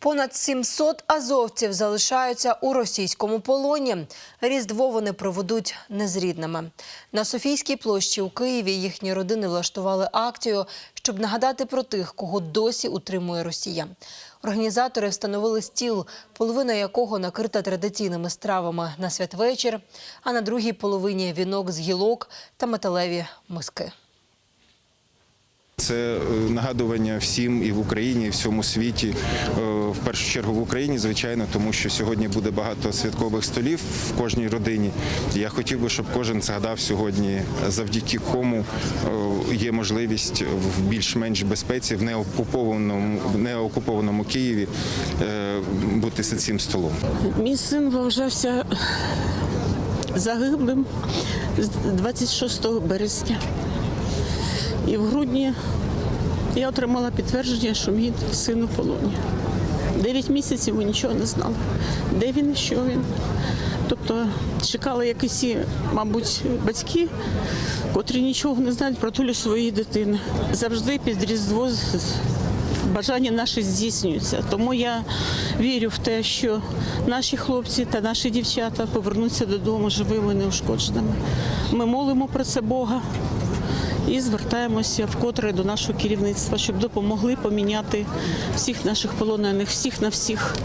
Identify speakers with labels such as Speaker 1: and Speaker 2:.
Speaker 1: Понад 700 азовців залишаються у російському полоні. Різдво вони проведуть не з рідними. На Софійській площі у Києві їхні родини влаштували акцію, щоб нагадати про тих, кого досі утримує Росія. Організатори встановили стіл, половина якого накрита традиційними стравами на святвечір, а на другій половині вінок з гілок та металеві миски.
Speaker 2: Це е, нагадування всім і в Україні, і в всьому світі. Е, В першу чергу в Україні, звичайно, тому що сьогодні буде багато святкових столів в кожній родині. Я хотів би, щоб кожен згадав сьогодні, завдяки кому е, є можливість в більш-менш безпеці в неокупованому в неокупованому Києві бути за цим столом.
Speaker 3: Мій син вважався загиблим з 26 березня. І в грудні я отримала підтвердження, що мій син у полоні. Дев'ять місяців ми нічого не знали. Де він і що він. Тобто чекали як і всі, мабуть, батьки, котрі нічого не знають про долю своєї дитини. Завжди під Різдво бажання наші здійснюються. Тому я вірю в те, що наші хлопці та наші дівчата повернуться додому живими, неушкодженими. Ми молимо про це Бога і звертаємося вкотре до нашого керівництва, щоб допомогли поміняти всіх наших полонених, всіх на всіх.